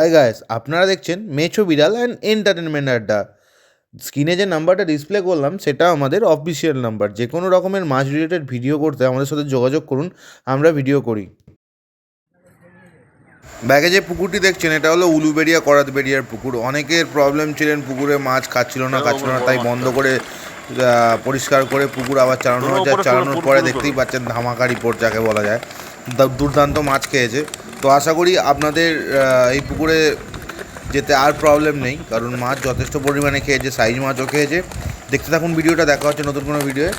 Hi guys আপনারা দেখছেন মেছো বিড়াল অ্যান্ড এন্টারটেনমেন্ট আড্ডা স্ক্রিনে যে নাম্বারটা ডিসপ্লে করলাম সেটা আমাদের অফিসিয়াল নাম্বার। যে কোনো রকমের মাছ রিলেটেড ভিডিও করতে আমাদের সাথে যোগাযোগ করুন আমরা ভিডিও করি। ব্যাগে যে পুকুরটি দেখছেন এটা হলো উলুবেড়িয়া করাতবেড়িয়ার পুকুর। অনেকের প্রবলেম ছিলেন পুকুরে মাছ খাচ্ছিল না খাচ্ছিল না তাই বন্ধ করে পরিষ্কার করে পুকুর আবার চালানো হয়েছে চালানোর পরে দেখতেই পাচ্ছেন ধামাকা রিপোর্ট যাকে বলা যায়। দুর্দান্ত মাছ খেয়েছে। তো আশা করি আপনাদের এই পুকুরে যেতে আর প্রবলেম নেই কারণ মাছ যথেষ্ট পরিমাণে খেয়েছে সাইজ মাছও খেয়েছে। দেখতে থাকুন ভিডিওটা দেখা হচ্ছে নতুন কোনো ভিডিওয়ে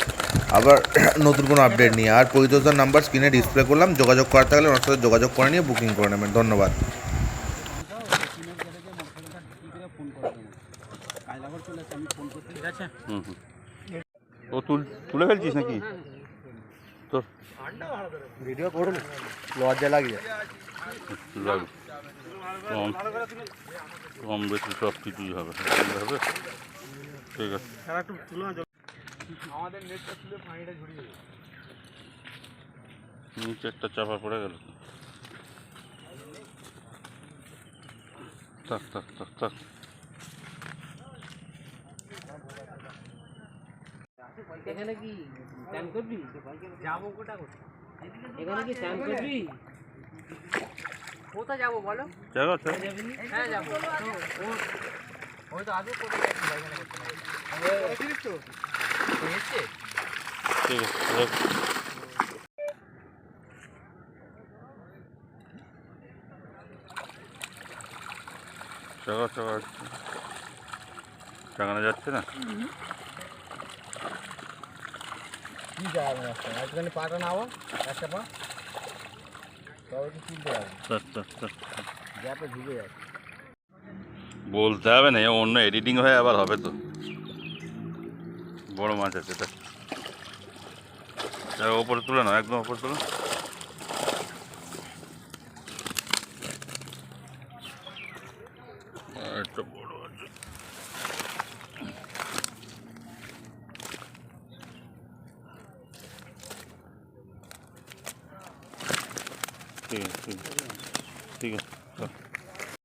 আবার নতুন কোনো আপডেট নিয়ে। আর পরিতোষদার নাম্বার স্ক্রিনে ডিসপ্লে করলাম যোগাযোগ করা থাকলে ওনার সাথে যোগাযোগ করে নিয়ে বুকিং করে নেবেন। ধন্যবাদ। ও তুল তুলে ফেলছিস নাকি? তোর ভিডিও করুন। লজ্জা লাগে কম কম বেশি সব কিছুই হবে। হবে? ঠিক আছে। নিচে একটা চাপা পড়ে গেল। থাক থাক থাক থাক। এখানে কি স্নান করবি? যাব কোটা এখানে কি স্নান করবি? কোথায় যাব বলো? আছে হ্যাঁ যাব। ওই তো আজও কোথায় যাচ্ছি এখানে করতে পারি তো ঠিক আছে রাখ। চাকা চাকা যাচ্ছে না? কি যাবে না একটুখানি পাটা নাও একটা পা। তবে তো তুলতে হবে? থাক, থাক, থাক। গ্যাপে ঢুকে যাবে। বলতে হবে না অন্য এডিটিং হয়ে আবার হবে তো। বড় মাছ আছে এটা। ওপরে তুলে না একদম ওপরে তুলে একটা বড়। আছে ঠিক আছে ঠিক আছে ঠিক আছে চল।